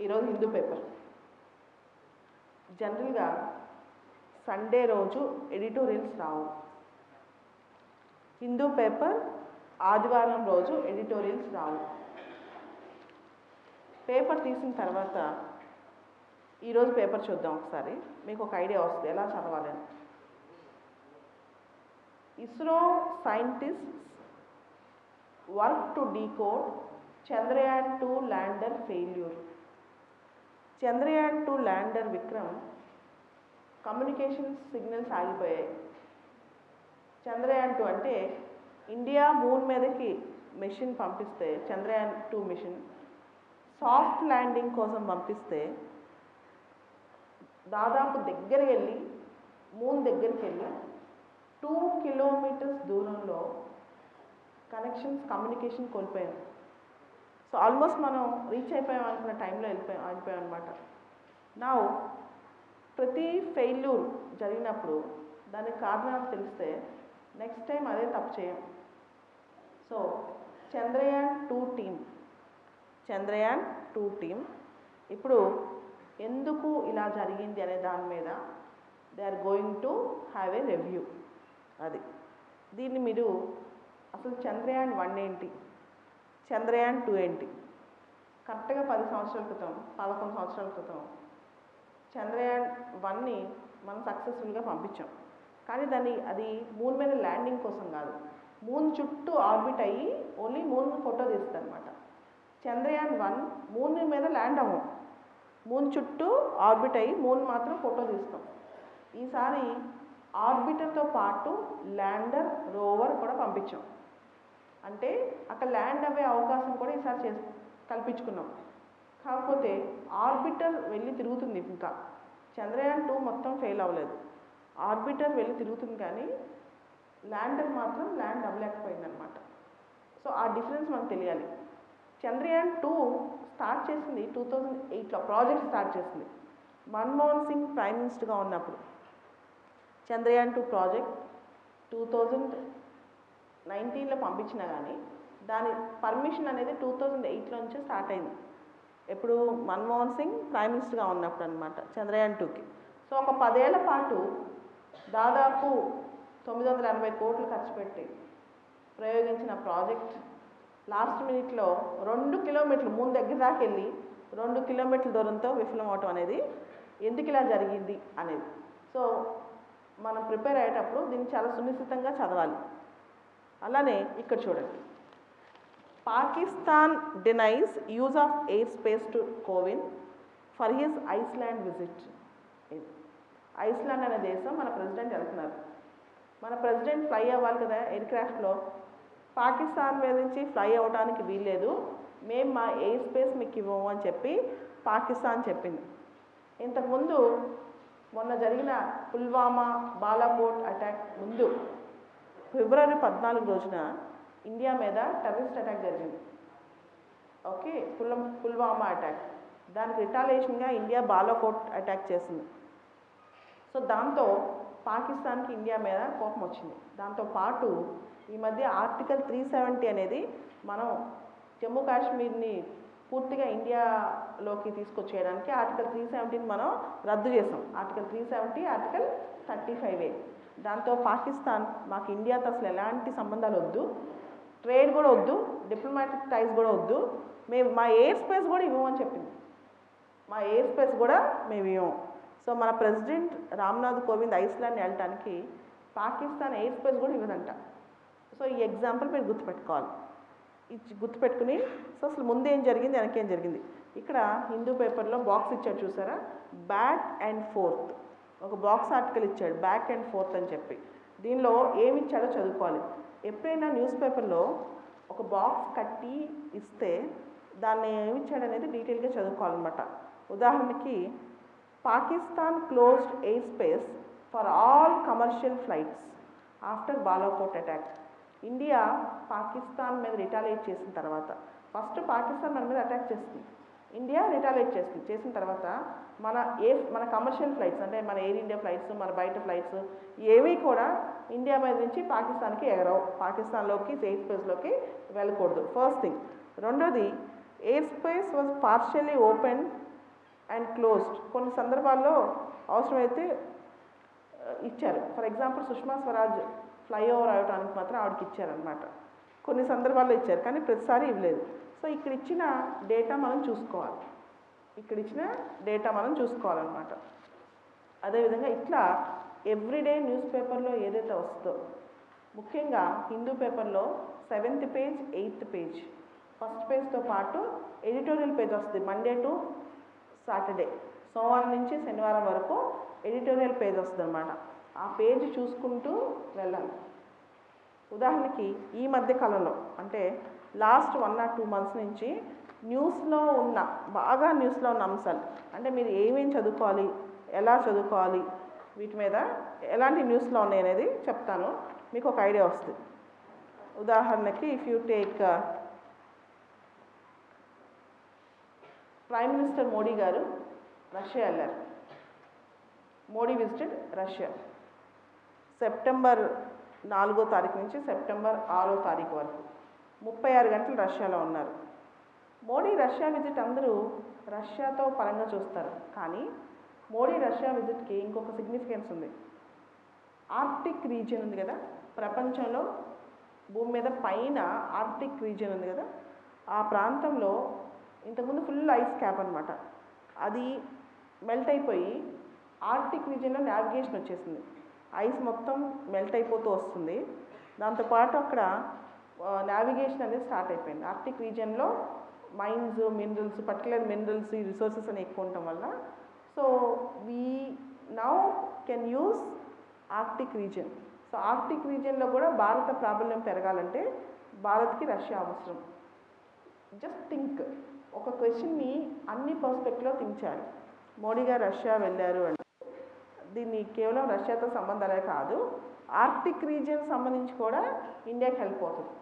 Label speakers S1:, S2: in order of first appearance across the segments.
S1: ఈరోజు హిందూ పేపర్. జనరల్గా సండే రోజు ఎడిటోరియల్స్ రావు. హిందూ పేపర్ ఆదివారం రోజు ఎడిటోరియల్స్ రావు. పేపర్ తీసిన తర్వాత ఈరోజు పేపర్ చూద్దాం ఒకసారి. మీకు ఒక ఐడియా వస్తుంది ఎలా చదవాలని. ISRO scientists work to decode Chandrayaan two lander failure. Chandrayaan two lander Vikram communication signals ఆగిపోయాయి. చంద్రయాన్ టూ అంటే ఇండియా మూన్ మీదకి మెషిన్ పంపిస్తే Chandrayaan two mission soft landing కోసం పంపిస్తే దాదాపు దగ్గరికి వెళ్ళి మూన్ దగ్గరికి వెళ్ళి టూ కిలోమీటర్స్ దూరంలో కనెక్షన్స్ కమ్యూనికేషన్ కోల్పోయాం. సో ఆల్మోస్ట్ మనం రీచ్ అయిపోయాం అనుకున్న టైంలో వెళ్ళిపోయాం ఆగిపోయాం అనమాట నా ప్రతి ఫెయిల్యూర్ జరిగినప్పుడు దానికి కారణాలు తెలిస్తే నెక్స్ట్ టైం అదే తప్పు చేయం. So Chandrayaan two team Chandrayaan two team ఇప్పుడు ఎందుకు ఇలా జరిగింది అనే దాని మీద they are going to have a review అది. దీన్ని మీరు అసలు చంద్రయాన్ వన్ ఏంటి? చంద్రయాన్ టూ ఏంటి? కరెక్ట్గా పది సంవత్సరాల క్రితం పదకొండు సంవత్సరాల క్రితం చంద్రయాన్ వన్ని మనం సక్సెస్ఫుల్గా పంపించాం. కానీ దాన్ని అది మూన్ మీద ల్యాండింగ్ కోసం కాదు. మూన్ చుట్టూ ఆర్బిట్ అయ్యి ఓన్లీ మూన్ ఫోటో తీస్తుంది చంద్రయాన్ వన్ మూన్ మీద ల్యాండ్ అవ్వం. మూన్ చుట్టూ ఆర్బిట్ అయ్యి మూన్ మాత్రం ఫోటో తీస్తాం. ఈసారి ఆర్బిటర్తో పాటు ల్యాండర్ రోవర్ కూడా పంపించాం. అంటే అక్కడ ల్యాండ్ అవ్వే అవకాశం కూడా ఈసారి చే కల్పించుకున్నాం. కాకపోతే ఆర్బిటర్ వెళ్ళి తిరుగుతుంది ఇంకా. చంద్రయాన్ టూ మొత్తం ఫెయిల్ అవ్వలేదు. ఆర్బిటర్ వెళ్ళి తిరుగుతుంది కానీ ల్యాండర్ మాత్రం ల్యాండ్ అవ్వలేకపోయిందనమాట సో ఆ డిఫరెన్స్ మనకు తెలియాలి. చంద్రయాన్ టూ స్టార్ట్ చేసింది టూ థౌజండ్ ఎయిట్లో ప్రాజెక్ట్ స్టార్ట్ చేసింది. మన్మోహన్ సింగ్ ప్రైమ్ మినిస్టర్గా ఉన్నప్పుడు. Chandrayaan two project two thousand నైన్టీన్లో పంపించినా కానీ దాని పర్మిషన్ అనేది టూ థౌజండ్ ఎయిట్లో నుంచే స్టార్ట్ అయింది. ఎప్పుడు మన్మోహన్ సింగ్ ప్రైమ్ మినిస్టర్గా ఉన్నప్పుడు అనమాట చంద్రయాన్ టూకి. సో ఒక పదేళ్ళ పాటు దాదాపు తొమ్మిది వందల ఎనభై కోట్లు ఖర్చు పెట్టి ప్రయోగించిన ప్రాజెక్ట్ లాస్ట్ మినిట్లో రెండు కిలోమీటర్లు ముందు దగ్గర దాకా వెళ్ళి రెండు కిలోమీటర్ల దూరంతో విఫలం అవటం అనేది ఎందుకు ఇలా జరిగింది అనేది. సో మనం ప్రిపేర్ అయ్యేటప్పుడు దీన్ని చాలా సునిశ్చితంగా చదవాలి. అలానే ఇక్కడ చూడండి. Pakistan denies use of air space to Kovind for his Iceland visit Iceland అనే దేశం మన ప్రెసిడెంట్ వెళ్తున్నారు. మన ప్రెసిడెంట్ ఫ్లై అవ్వాలి కదా ఎయిర్ క్రాఫ్ట్లో పాకిస్తాన్ మీద నుంచి ఫ్లై అవ్వడానికి వీల్లేదు. మేము మా ఎయిర్ స్పేస్ మీకు ఇవ్వము అని చెప్పి పాకిస్తాన్ చెప్పింది. ఇంతకుముందు మొన్న జరిగిన పుల్వామా బాలాకోట్ అటాక్ ముందు ఫిబ్రవరి పద్నాలుగు రోజున ఇండియా మీద టెర్రరిస్ట్ అటాక్ జరిగింది. ఓకే పుల్ పుల్వామా అటాక్. దానికి రిటాలియేషన్గా ఇండియా బాలాకోట్ అటాక్ చేసింది. సో దాంతో పాకిస్తాన్కి ఇండియా మీద కోపం వచ్చింది. దాంతో పాటు ఈ మధ్య ఆర్టికల్ త్రీ సెవెంటీ అనేది మనం జమ్మూ కాశ్మీర్ని పూర్తిగా ఇండియాలోకి తీసుకొచ్చేయడానికి ఆర్టికల్ త్రీ సెవెంటీని మనం రద్దు చేసాం. Article three seventy article thirty five A. దాంతో పాకిస్తాన్ మాకు ఇండియాతో అసలు ఎలాంటి సంబంధాలు వద్దు. ట్రేడ్ కూడా వద్దు డిప్లొమాటిక్ టైస్ కూడా వద్దు. మేము మా ఎయిర్ స్పేస్ కూడా ఇవ్వమని చెప్పింది. మా ఎయిర్ స్పేస్ కూడా మేము ఇవ్వం. సో మన ప్రెసిడెంట్ రామ్నాథ్ కోవింద్ ఐస్లాండ్ వెళ్ళటానికి పాకిస్తాన్ ఎయిర్ స్పేస్ కూడా ఇవ్వదంట. సో ఈ ఎగ్జాంపుల్ మీరు గుర్తుపెట్టుకోవాలి. ఇచ్చి గుర్తుపెట్టుకుని సో అసలు ముందు ఏం జరిగింది వెనకేం జరిగింది? ఇక్కడ హిందూ పేపర్లో బాక్స్ ఇచ్చారు చూసారా? Back and forth. ఒక బాక్స్ ఆర్టికల్ ఇచ్చాడు బ్యాక్ అండ్ ఫోర్త్ అని చెప్పి. దీనిలో ఏమి ఇచ్చాడో చదువుకోవాలి. ఎప్పుడైనా న్యూస్ పేపర్లో ఒక బాక్స్ కట్టి ఇస్తే దాన్ని ఏమిచ్చాడు అనేది డీటెయిల్గా చదువుకోవాలన్నమాట. ఉదాహరణకి Pakistan closed air space for all commercial flights after Balakot attack India Pakistan మీద రిటాలియేట్ చేసిన తర్వాత. ఫస్ట్ పాకిస్తాన్ మన మీద అటాక్ చేస్తుంది ఇండియా రిటాలియేట్ చేస్తుంది. చేసిన తర్వాత మన ఏ మన కమర్షియల్ ఫ్లైట్స్ అంటే మన ఎయిర్ ఇండియా ఫ్లైట్స్ మన బయట ఫ్లైట్స్ ఏవి కూడా ఇండియా మీద నుంచి పాకిస్తాన్కి ఎగరవు. పాకిస్తాన్లోకి ఎయిర్ స్పేస్లోకి వెళ్ళకూడదు. ఫస్ట్ థింగ్ రెండోది air space was partially open and closed కొన్ని సందర్భాల్లో అవసరమైతే uh, ఇచ్చారు. For example Sushma Swaraj flyover అవడానికి మాత్రం ఆవిడకి ఇచ్చారనమాట కొన్ని సందర్భాల్లో ఇచ్చారు కానీ ప్రతిసారి ఇవ్వలేదు. సో ఇక్కడ ఇచ్చిన డేటా మనం చూసుకోవాలి. ఇక్కడ ఇచ్చిన డేటా మనం చూసుకోవాలన్నమాట. అదేవిధంగా ఇట్లా ఎవ్రీడే న్యూస్ పేపర్లో ఏదైతే వస్తుందో ముఖ్యంగా హిందూ పేపర్లో seventh page eighth page first పేజ్తో పాటు ఎడిటోరియల్ పేజ్ వస్తుంది మండే టు సాటర్డే. సోమవారం నుంచి శనివారం వరకు ఎడిటోరియల్ పేజ్ వస్తుంది అనమాట ఆ పేజ్ చూసుకుంటూ వెళ్ళాలి. ఉదాహరణకి ఈ మధ్య కాలంలో అంటే last one or two months నుంచి న్యూస్లో ఉన్న బాగా న్యూస్లో ఉన్న అంశాలు. అంటే మీరు ఏమేమి చదువుకోవాలి ఎలా చదువుకోవాలి వీటి మీద ఎలాంటి న్యూస్లో ఉన్నాయి అనేది చెప్తాను. మీకు ఒక ఐడియా వస్తుంది. ఉదాహరణకి if you take prime minister Modi garu Russia వెళ్ళారు. Modi visited Russia. సెప్టెంబర్ నాలుగో తారీఖు నుంచి సెప్టెంబర్ ఆరో తారీఖు వరకు. ముప్పై ఆరు గంటలు రష్యాలో ఉన్నారు. మోడీ రష్యా విజిట్ అందరూ రష్యాతో పరంగా చూస్తారు. కానీ మోడీ రష్యా విజిట్కి ఇంకొక సిగ్నిఫికెన్స్ ఉంది. ఆర్టిక్ రీజియన్ ఉంది కదా? ప్రపంచంలో భూమి మీద పైన ఆర్టిక్ రీజియన్ ఉంది కదా? ఆ ప్రాంతంలో ఇంతకుముందు ఫుల్ ఐస్ క్యాప్ అనమాట అది మెల్ట్ అయిపోయి ఆర్టిక్ రీజియన్లో నావిగేషన్ వచ్చేసింది. ఐస్ మొత్తం మెల్ట్ అయిపోతూ వస్తుంది. దాంతోపాటు అక్కడ నావిగేషన్ అనేది స్టార్ట్ అయిపోయింది. ఆర్టిక్ రీజియన్లో మైన్స్ మినరల్స్ పర్టికులర్ మినరల్స్ ఈ రిసోర్సెస్ అని ఎక్కువ ఉండటం వల్ల. So we now can use Arctic region so Arctic రీజియన్లో కూడా భారత ప్రాబల్యం పెరగాలంటే భారత్కి రష్యా అవసరం. జస్ట్ థింక్ ఒక క్వశ్చన్ని అన్ని పర్స్పెక్ట్లో థింక్ చేయాలి. మోడీ గారు రష్యా వెళ్ళారు అంటే దీన్ని కేవలం రష్యాతో సంబంధాలే కాదు ఆర్టిక్ రీజియన్ సంబంధించి కూడా ఇండియాకి హెల్ప్ అవుతుంది.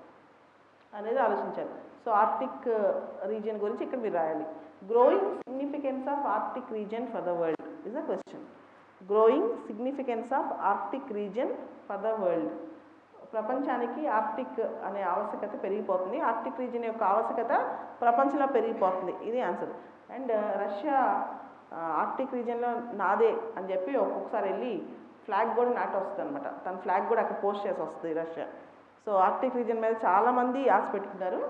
S1: అనేది ఆలోచించాలి. సో ఆర్టిక్ uh, రీజియన్ గురించి ఇక్కడ మీరు రాయాలి. Growing significance of Arctic region for the world is a question growing significance of Arctic region for the world ప్రపంచానికి ఆర్టిక్ అనే ఆవశ్యకత పెరిగిపోతుంది. ఆర్టిక్ రీజియన్ యొక్క ఆవశ్యకత ప్రపంచంలో పెరిగిపోతుంది. ఇది answer. And uh, Russia uh, Arctic రీజియన్లో నాదే అని చెప్పి ఒక్కొక్కసారి వెళ్ళి ఫ్లాగ్ కూడా నాటి వస్తుంది అనమాట తన ఫ్లాగ్ కూడా అక్కడ పోస్ట్ చేసి వస్తుంది రష్యా. సో ఆర్టిక్ రీజన్ మీద చాలామంది ఆశ పెట్టుకుంటారు.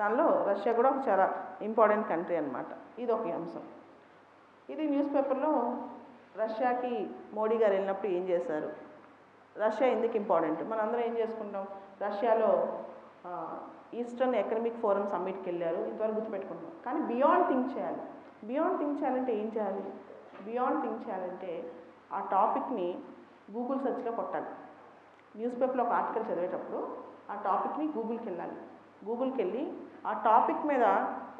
S1: దానిలో రష్యా కూడా ఒక చాలా ఇంపార్టెంట్ కంట్రీ అనమాట ఇది ఒక అంశం. ఇది న్యూస్ పేపర్లో రష్యాకి మోడీ గారు వెళ్ళినప్పుడు ఏం చేశారు? రష్యా ఎందుకు ఇంపార్టెంట్? మనందరం ఏం చేసుకుంటాం? రష్యాలో ఈస్టర్న్ ఎకనమిక్ ఫోరం సమ్మిట్కి వెళ్ళారు. ఇంతవరకు గుర్తుపెట్టుకుంటాం కానీ బియాండ్ థింక్ చేయాలి. బియాండ్ థింక్ చేయాలంటే ఏం చేయాలి? బియాండ్ థింక్ చేయాలంటే ఆ టాపిక్ని గూగుల్ సెర్చ్గా కొట్టాలి. న్యూస్ పేపర్లో ఒక ఆర్టికల్ చదివేటప్పుడు ఆ టాపిక్ని గూగుల్కి వెళ్ళాలి. గూగుల్కి వెళ్ళి ఆ టాపిక్ మీద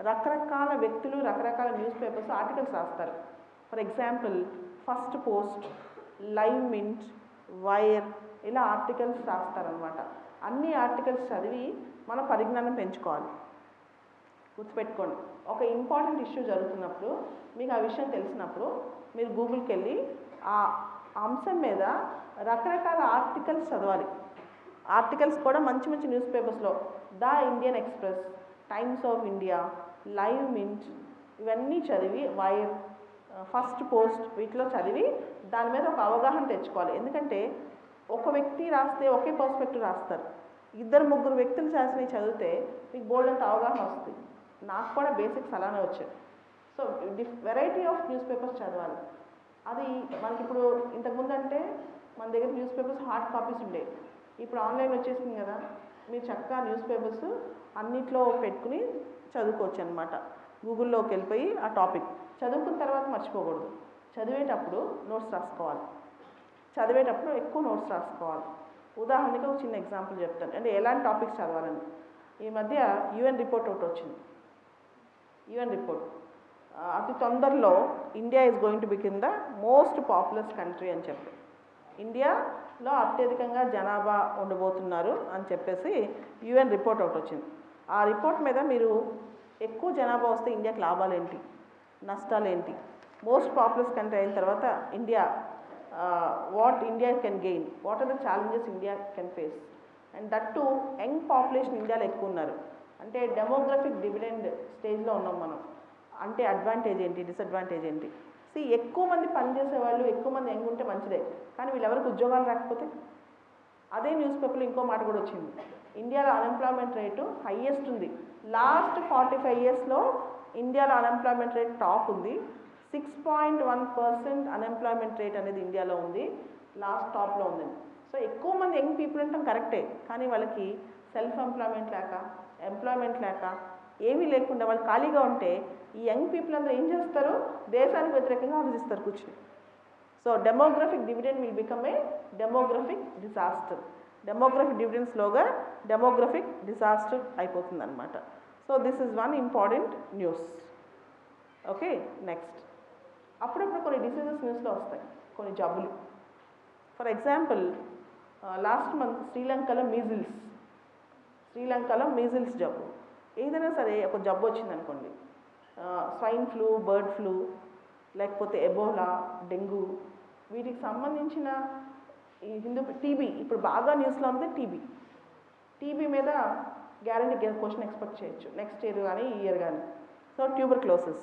S1: రకరకాల వ్యక్తులు రకరకాల న్యూస్ పేపర్స్ ఆర్టికల్స్ రాస్తారు. For example Firstpost Livemint Wire ఇలా ఆర్టికల్స్ రాస్తారనమాట అన్ని ఆర్టికల్స్ చదివి మన పరిజ్ఞానం పెంచుకోవాలి. గుర్తుపెట్టుకోండి ఒక ఇంపార్టెంట్ ఇష్యూ జరుగుతున్నప్పుడు మీకు ఆ విషయం తెలిసినప్పుడు మీరు గూగుల్కి వెళ్ళి ఆ అంశం మీద రకరకాల ఆర్టికల్స్ చదవాలి. ఆర్టికల్స్ కూడా మంచి మంచి న్యూస్ పేపర్స్లో. The Indian Express Times of India Livemint ఇవన్నీ చదివి వైర్ ఫస్ట్ పోస్ట్ వీటిలో చదివి దాని మీద ఒక అవగాహన తెచ్చుకోవాలి. ఎందుకంటే ఒక వ్యక్తి రాస్తే ఒకే పర్స్పెక్టివ్ రాస్తారు. ఇద్దరు ముగ్గురు వ్యక్తులు చేసినవి చదివితే మీకు బోల్డ్ అంత అవగాహన వస్తుంది. నాకు కూడా బేసిక్స్ అలానే వచ్చాయి so diff variety of news papers చదవాలి. అది మనకి ఇప్పుడు ఇంతకుముందు అంటే మన దగ్గర న్యూస్ పేపర్స్ హార్డ్ కాపీస్ ఉండేవి ఇప్పుడు ఆన్లైన్ వచ్చేసింది కదా మీరు చక్కగా న్యూస్ పేపర్స్ అన్నిట్లో పెట్టుకుని చదువుకోవచ్చు అనమాట గూగుల్లోకి వెళ్ళిపోయి ఆ టాపిక్ చదువుకున్న తర్వాత మర్చిపోకూడదు. చదివేటప్పుడు నోట్స్ రాసుకోవాలి. చదివేటప్పుడు ఎక్కువ నోట్స్ రాసుకోవాలి. ఉదాహరణకి ఒక చిన్న ఎగ్జాంపుల్ చెప్తాను. అంటే ఎలాంటి టాపిక్స్ చదవాలని. ఈ మధ్య యుఎన్ రిపోర్ట్ ఒకటి వచ్చింది. యుఎన్ రిపోర్ట్ అతి తొందరలో India is going to become the most populous country అని చెప్పి. ఇండియాలో అత్యధికంగా జనాభా ఉండబోతున్నారు అని చెప్పేసి యుఎన్ రిపోర్ట్ ఒకటి వచ్చింది. ఆ రిపోర్ట్ మీద మీరు ఎక్కువ జనాభా వస్తే ఇండియాకి లాభాలు ఏంటి? నష్టాలు ఏంటి? మోస్ట్ పాపులస్ కంట్రీ అయిన తర్వాత India what India can gain what are the challenges India can face and that to young population ఇండియాలో ఎక్కువ ఉన్నారు. అంటే డెమోగ్రఫిక్ డివిడెండ్ స్టేజ్లో ఉన్నాం మనం. అంటే అడ్వాంటేజ్ ఏంటి డిసడ్వాంటేజ్ ఏంటి? సి ఎక్కువ మంది పనిచేసే వాళ్ళు ఎక్కువ మంది యంగ్ ఉంటే మంచిదే. కానీ వీళ్ళెవరికి ఉద్యోగాలు రాకపోతే? అదే న్యూస్ పేపర్లో ఇంకో మాట కూడా వచ్చింది. ఇండియాలో అన్ఎంప్లాయ్మెంట్ రేటు హయ్యెస్ట్ ఉంది. లాస్ట్ ఫార్టీ ఫైవ్ ఇయర్స్లో ఇండియాలో అన్ఎంప్లాయ్మెంట్ రేట్ టాప్ ఉంది. Six point one percent unemployment rate అనేది ఇండియాలో ఉంది. లాస్ట్ టాప్లో ఉందండి సో ఎక్కువ మంది యంగ్ పీపుల్ అంటాం కరెక్టే కానీ వాళ్ళకి సెల్ఫ్ ఎంప్లాయ్మెంట్ లేక ఎంప్లాయ్మెంట్ లేక ఏమీ లేకుండా వాళ్ళు ఖాళీగా ఉంటే ఈ యంగ్ పీపుల్ అందరూ ఏం చేస్తారు? దేశానికి వ్యతిరేకంగా ఆలోచిస్తారు కూర్చుని. So demographic dividend will become a demographic disaster demographic dividend స్లోగా demographic disaster అయిపోతుందన్నమాట. So this is one important news okay next అప్పుడప్పుడు కొన్ని డిసీజెస్ న్యూస్లో వస్తాయి. కొన్ని జబ్బులు. ఫర్ ఎగ్జాంపుల్ లాస్ట్ మంత్ శ్రీలంకలో మీజిల్స్ శ్రీలంకలో మీజిల్స్ జబ్బు. ఏదైనా సరే ఒక జబ్బు వచ్చిందనుకోండి. స్వైన్ ఫ్లూ బర్డ్ ఫ్లూ లేకపోతే ఎబోలా డెంగ్యూ వీటికి సంబంధించిన ఈ హిందూ టీబీ ఇప్పుడు బాగా న్యూస్లో ఉంది టీబీ. టీబీ మీద గ్యారంటీ క్వశ్చన్ ఎక్స్పెక్ట్ చేయొచ్చు నెక్స్ట్ ఇయర్ కానీ ఈ ఇయర్ కానీ సో ట్యూబర్ క్లోసెస్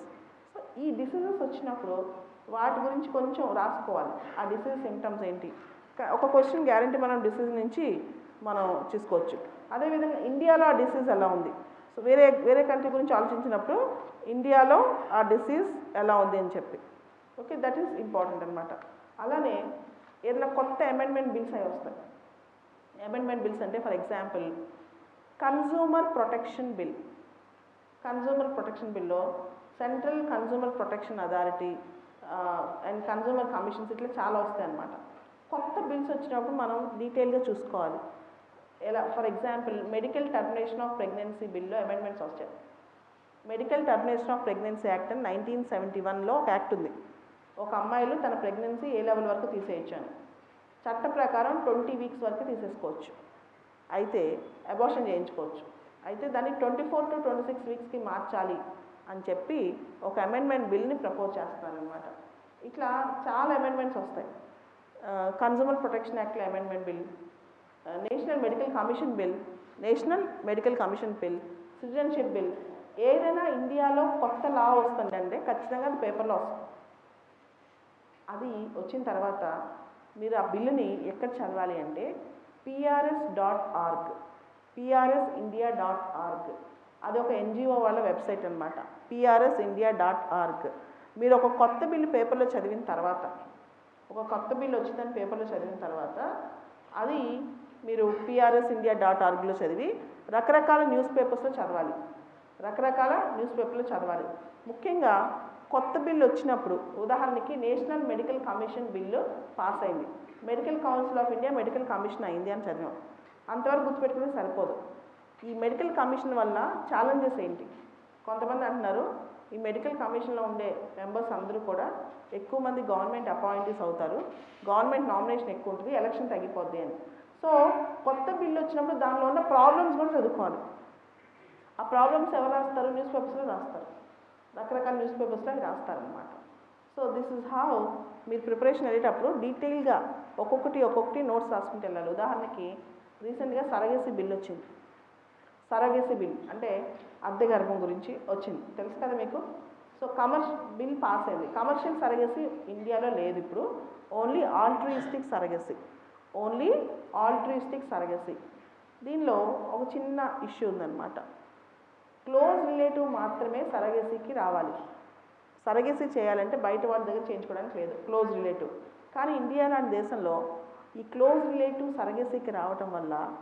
S1: సో ఈ డిసీజెస్ వచ్చినప్పుడు వాటి గురించి కొంచెం రాసుకోవాలి. ఆ డిసీజ్ సిమ్టమ్స్ ఏంటి? ఒక క్వశ్చన్ గ్యారంటీ మనం డిసీజ్ నుంచి మనం చూసుకోవచ్చు. అదేవిధంగా ఇండియాలో ఆ డిసీజ్ ఎలా ఉంది? సో వేరే వేరే కంట్రీ గురించి ఆలోచించినప్పుడు ఇండియాలో ఆ డిసీజ్ ఎలా ఉంది అని చెప్పి. ఓకే దట్ ఈస్ ఇంపార్టెంట్ అనమాట అలానే ఏదైనా కొత్త అమెండ్మెంట్ బిల్స్ అవి వస్తాయి. అమెండ్మెంట్ బిల్స్ అంటే for example consumer protection bill consumer protection బిల్లో central consumer protection authority and consumer commissions ఇట్లా చాలా వస్తాయి అన్నమాట కొత్త బిల్స్ వచ్చినప్పుడు మనం డీటెయిల్గా చూసుకోవాలి. ఎలా for example medical termination of pregnancy బిల్లో అమెండ్మెంట్స్ వచ్చాయి medical termination of pregnancy act అని నైన్టీన్ సెవెంటీ వన్లో ఒక యాక్ట్ ఉంది. ఒక అమ్మాయిలు తన ప్రెగ్నెన్సీ ఏ లెవెల్ వరకు తీసేయచ్చు అని చట్ట ప్రకారం ట్వంటీ వీక్స్ వరకు తీసేసుకోవచ్చు. అయితే అబార్షన్ చేయించుకోవచ్చు. అయితే దాన్ని twenty four to twenty six వీక్స్కి మార్చాలి అని చెప్పి ఒక అమెండ్మెంట్ బిల్ని ప్రపోజ్ చేస్తున్నారనమాట ఇట్లా చాలా అమెండ్మెంట్స్ వస్తాయి. కన్జ్యూమర్ ప్రొటెక్షన్ యాక్ట్లో amendment bill national medical commission bill national medical commission bill citizenship bill ఏదైనా ఇండియాలో కొత్త లా వస్తుందంటే ఖచ్చితంగా అది పేపర్లో వస్తుంది. అది వచ్చిన తర్వాత మీరు ఆ బిల్లుని ఎక్కడ చదవాలి అంటే PRS dot org PRS India dot org అది ఒక ఎన్జిఓ వాళ్ళ వెబ్సైట్ అనమాట పిఆర్ఎస్ ఇండియా డాట్ ఆర్గ్ మీరు ఒక కొత్త బిల్లు పేపర్లో చదివిన తర్వాత ఒక కొత్త బిల్లు వచ్చిందని పేపర్లో చదివిన తర్వాత అది మీరు పిఆర్ఎస్ ఇండియా డాట్ ఆర్గ్లో చదివి రకరకాల న్యూస్ పేపర్స్లో చదవాలి. రకరకాల న్యూస్ పేపర్లో చదవాలి. ముఖ్యంగా కొత్త బిల్లు వచ్చినప్పుడు ఉదాహరణకి national medical commission bill pass అయింది. Medical council of India medical commission అయింది అని చదివాం. అంతవరకు గుర్తుపెట్టుకుని సరిపోదు. ఈ మెడికల్ కమిషన్ వల్ల ఛాలెంజెస్ ఏంటి? కొంతమంది అంటున్నారు ఈ మెడికల్ కమిషన్లో ఉండే మెంబర్స్ అందరూ కూడా ఎక్కువ మంది గవర్నమెంట్ అపాయింటీస్ అవుతారు. గవర్నమెంట్ నామినేషన్ ఎక్కువ ఉంటుంది ఎలక్షన్ తగ్గిపోద్ది అని. సో కొత్త బిల్లు వచ్చినప్పుడు దానిలో ఉన్న ప్రాబ్లమ్స్ కూడా చదువుకోవాలి. ఆ ప్రాబ్లమ్స్ ఎవరు రాస్తారు? న్యూస్ పేపర్స్లో రాస్తారు. రకరకాల న్యూస్ పేపర్స్లో అవి రాస్తారనమాట సో దిస్ ఇస్ హౌ మీరు ప్రిపరేషన్ వెళ్ళేటప్పుడు డీటెయిల్గా ఒక్కొక్కటి ఒక్కొక్కటి నోట్స్ రాసుకుంటూ వెళ్ళాలి. ఉదాహరణకి రీసెంట్గా సరగేసి బిల్ వచ్చింది. సరగేసి బిల్ అంటే అద్దె గర్భం గురించి వచ్చింది. తెలుసు కదా మీకు? సో కమర్ష్ బిల్ పాస్ అయింది. కమర్షియల్ సరగేసి ఇండియాలో లేదు ఇప్పుడు. Only altruistic surrogacy. Only altruistic surrogacy. దీనిలో ఒక చిన్న ఇష్యూ ఉందన్నమాట. క్లోజ్ రిలేటివ్ మాత్రమే సరగసికి రావాలి. సరగసి చేయాలంటే బయట వాళ్ళ దగ్గర చేయించుకోవడానికి లేదు క్లోజ్ రిలేటివ్. కానీ ఇండియా లాంటి దేశంలో ఈ క్లోజ్ రిలేటివ్ సరగేసీకి రావటం వల్ల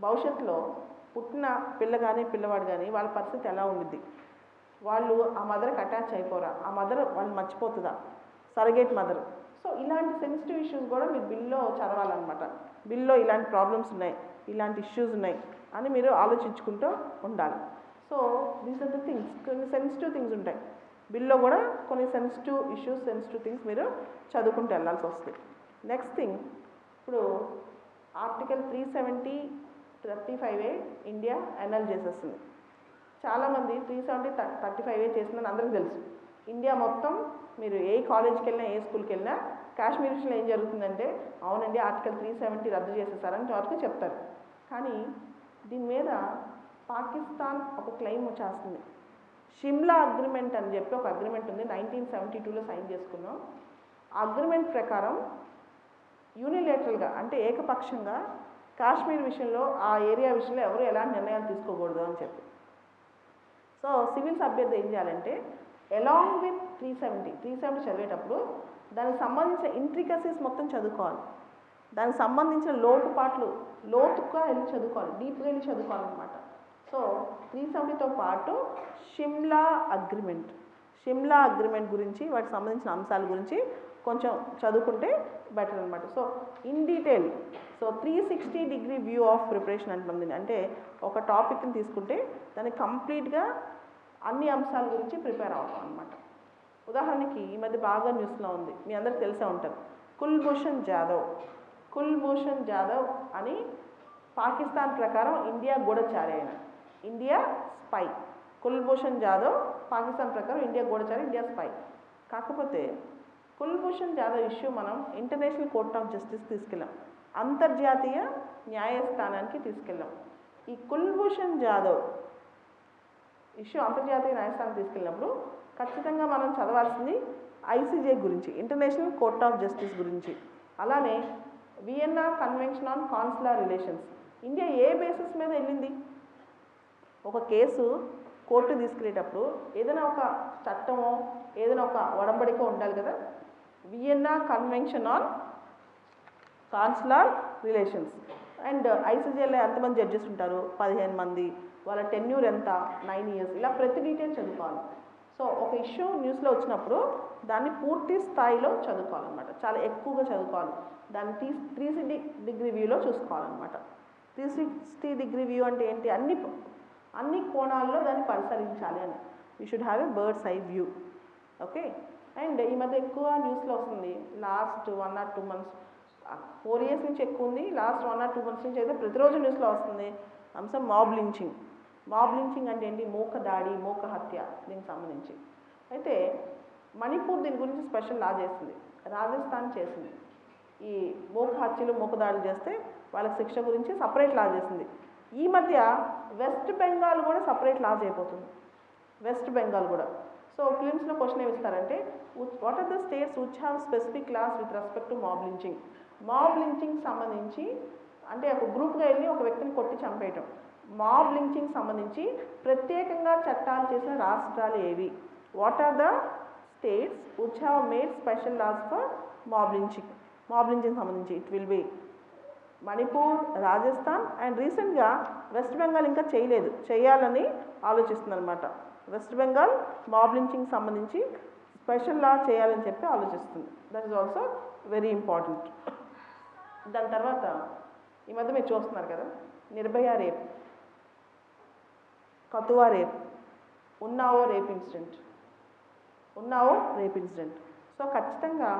S1: భవిష్యత్తులో పుట్టిన పిల్ల కానీ పిల్లవాడు కానీ వాళ్ళ పరిస్థితి ఎలా ఉండిద్ది? వాళ్ళు ఆ మదర్కి అటాచ్ అయిపోరా? ఆ మదర్ వాళ్ళు మర్చిపోతుందా? Surrogate mother. సో ఇలాంటి సెన్సిటివ్ ఇష్యూస్ కూడా మీరు బిల్లో చదవాలన్నమాట. బిల్లో ఇలాంటి ప్రాబ్లమ్స్ ఉన్నాయి ఇలాంటి ఇష్యూస్ ఉన్నాయి అని మీరు ఆలోచించుకుంటూ ఉండాలి. So these are the things కొన్ని సెన్సిటివ్ థింగ్స్ ఉంటాయి. బిల్లో కూడా కొన్ని సెన్సిటివ్ ఇష్యూస్ సెన్సిటివ్ థింగ్స్ మీరు చదువుకుంటూ వెళ్ళాల్సి వస్తుంది. నెక్స్ట్ థింగ్ ఇప్పుడు article three seventy thirty five A India annul చేసేస్తుంది చాలామంది three seventy thirty five A చేసిందని అందరికీ తెలుసు. ఇండియా మొత్తం మీరు ఏ కాలేజ్కి వెళ్ళినా ఏ స్కూల్కి వెళ్ళినా కాశ్మీర్ విషయంలో ఏం జరుగుతుందంటే అవునండి ఆర్టికల్ త్రీ సెవెంటీ రద్దు చేసేసారని వరకు చెప్తారు. కానీ దీని మీద పాకిస్తాన్ ఒక క్లెయిమ్ చేస్తుంది షిమ్లా అగ్రిమెంట్ అని చెప్పి ఒక అగ్రిమెంట్ ఉంది నైన్టీన్ సెవెంటీ టూలో సైన్ చేసుకున్నాం. ఆ అగ్రిమెంట్ ప్రకారం యూనిలేటరల్గా అంటే ఏకపక్షంగా కాశ్మీర్ విషయంలో ఆ ఏరియా విషయంలో ఎవరు ఎలాంటి నిర్ణయాలు తీసుకోకూడదు అని చెప్పి. సో సివిల్స్ అభ్యర్థి ఏం చేయాలంటే along with three seventy three seventy చదివేటప్పుడు దానికి సంబంధించిన ఇంట్రికసీస్ మొత్తం చదువుకోవాలి. దానికి సంబంధించిన లోటుపాట్లు లోతుగా వెళ్ళి చదువుకోవాలి. డీప్గా వెళ్ళి చదువుకోవాలన్నమాట. సో త్రీ సెవెంటీతో పాటు షిమ్లా అగ్రిమెంట్ షిమ్లా అగ్రిమెంట్ గురించి వాటికి సంబంధించిన అంశాల గురించి కొంచెం చదువుకుంటే బెటర్ అనమాట so in detail so three sixty degree view of preparation అంటుంది. అంటే ఒక టాపిక్ని తీసుకుంటే దాన్ని కంప్లీట్గా అన్ని అంశాల గురించి ప్రిపేర్ అవుతాం అనమాట ఉదాహరణకి ఈ మధ్య బాగా న్యూస్లో ఉంది. మీ అందరికి తెలిసే ఉంటుంది. కుల్భూషణ్ జాదవ్. కుల్భూషణ్ జాదవ్ అని పాకిస్తాన్ ప్రకారం ఇండియా గూఢచారి అయిన. India spy. కుల్భూషణ్ జాదవ్ పాకిస్తాన్ ప్రకారం ఇండియా గూఢచారి ఇండియా స్పై. కాకపోతే కుల్భూషణ్ జాదవ్ ఇష్యూ మనం ఇంటర్నేషనల్ కోర్ట్ ఆఫ్ జస్టిస్ తీసుకెళ్ళాం. అంతర్జాతీయ న్యాయస్థానానికి తీసుకెళ్ళాం. ఈ కుల్భూషణ్ జాదవ్ ఇష్యూ అంతర్జాతీయ న్యాయస్థానం తీసుకెళ్ళినప్పుడు ఖచ్చితంగా మనం చదవాల్సింది ఐసీజే గురించి ఇంటర్నేషనల్ కోర్ట్ ఆఫ్ జస్టిస్ గురించి. అలానే Vienna convention on consular relations India a basis మీద వెళ్ళింది? ఒక కేసు కోర్టు తీసుకెళ్ళేటప్పుడు ఏదైనా ఒక చట్టమో ఏదైనా ఒక ఒడంబడిక ఉండాలి కదా? Vienna convention on consular relations and ఐసీజీలో ఎంతమంది జడ్జెస్ ఉంటారు? పదిహేను మంది. వాళ్ళ టెన్యూర్ ఎంత? నైన్ ఇయర్స్ ఇలా ప్రతి డీటెయిల్ చదువుకోవాలి. సో ఒక ఇష్యూ న్యూస్లో వచ్చినప్పుడు దాన్ని పూర్తి స్థాయిలో చదువుకోవాలన్నమాట. చాలా ఎక్కువగా చదువుకోవాలి. దాన్ని త్రీ త్రీ సిక్స్టీ డిగ్రీ వ్యూలో చూసుకోవాలన్నమాట. త్రీ సిక్స్టీ డిగ్రీ వ్యూ అంటే ఏంటి? అన్ని అన్ని కోణాల్లో దాన్ని పరిశీలించాలి అని. You should have a bird's eye view okay and ఈ మధ్య ఎక్కువ న్యూస్లో వస్తుంది. Last one or two months four years నుంచి ఎక్కువ ఉంది. Last one or two months నుంచి అయితే ప్రతిరోజు న్యూస్లో వస్తుంది. అంశం మాబ్ లించింగ్ మాబ్ లించింగ్ అంటే ఏంటి? మూక దాడి మూక హత్య దీనికి సంబంధించి. అయితే మణిపూర్ దీని గురించి స్పెషల్ లా చేసింది. రాజస్థాన్ చేసింది. ఈ మోక హత్యలు మూక దాడులు చేస్తే వాళ్ళకి శిక్ష గురించి సపరేట్ లా చేసింది. ఈ మధ్య వెస్ట్ బెంగాల్ కూడా సపరేట్ లా చేయబోతుంది. వెస్ట్ బెంగాల్ కూడా. సో ఫిలిమ్స్లో క్వశ్చన్ ఏమి ఇస్తారంటే what are the states which have specific class with respect to mob lynching mob lynching సంబంధించి అంటే ఒక గ్రూప్గా వెళ్ళి ఒక వ్యక్తిని కొట్టి చంపేయటం. మాబ్ లించింగ్ సంబంధించి ప్రత్యేకంగా చట్టాలు చేసిన రాష్ట్రాలు ఏవి? What are the states which have made special laws for mob lynching mob lynching సంబంధించి it will be Manipur Rajasthan and రీసెంట్గా వెస్ట్ బెంగాల్ ఇంకా చేయలేదు. చేయాలని ఆలోచిస్తుందన్నమాట. వెస్ట్ బెంగాల్ మాబ్ లించింగ్ సంబంధించి స్పెషల్ లా చేయాలని చెప్పి ఆలోచిస్తుంది. That is also very important దాని తర్వాత ఈ మధ్య మీరు చూస్తున్నారు కదా Nirbhaya rape. Kathua rape. Unnao rape incident. Unnao rape incident. So ఖచ్చితంగా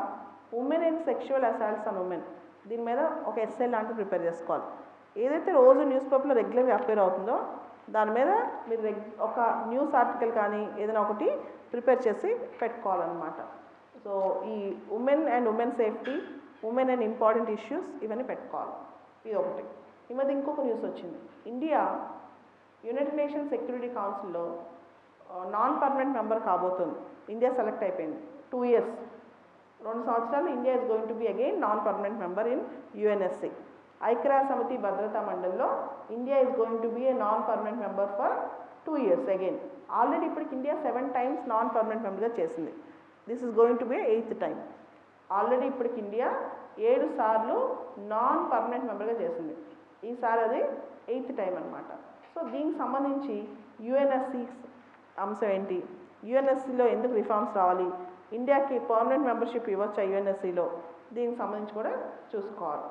S1: women and sexual assaults and women. దీని మీద ఒక ఎస్ఎల్ లాంటివి ప్రిపేర్ చేసుకోవాలి. ఏదైతే రోజు న్యూస్ పేపర్లో రెగ్యులర్గా అపేర్ అవుతుందో దాని మీద మీరు రెగ్ ఒక న్యూస్ ఆర్టికల్ కానీ ఏదైనా ఒకటి ప్రిపేర్ చేసి పెట్టుకోవాలన్నమాట. సో ఈ women and women safety women and important issues ఇవన్నీ పెట్టుకోవాలి. ఇది ఒకటి. ఈ మధ్య ఇంకొక న్యూస్ వచ్చింది. ఇండియా యునైటెడ్ నేషన్ సెక్యూరిటీ కౌన్సిల్లో నాన్ పర్మనెంట్ మెంబర్ కాబోతుంది. ఇండియా సెలెక్ట్ అయిపోయింది. టూ ఇయర్స్ రెండు సంవత్సరాలు India is going to be again non permanent member in UNSC ఐక్యరాజ్య సమితి భద్రతా మండలిలో India is going to be a non permanent member for two years again already ఇప్పటికి India seven times non permanent మెంబర్గా చేసింది this is going to be eighth time already ఇప్పటికి India ఏడు సార్లు నాన్ పర్మనెంట్ మెంబర్గా చేసింది. ఈసారి అది ఎయిత్ టైం అనమాట సో దీనికి సంబంధించి యుఎన్ఎస్సి అంశం ఏంటి? యుఎన్ఎస్సిలో ఎందుకు రిఫార్మ్స్ రావాలి? ఇండియాకి పర్మనెంట్ మెంబర్షిప్ ఇవ్వచ్చా యుఎన్ఎస్సిలో? దీనికి సంబంధించి కూడా చూసుకోవాలి.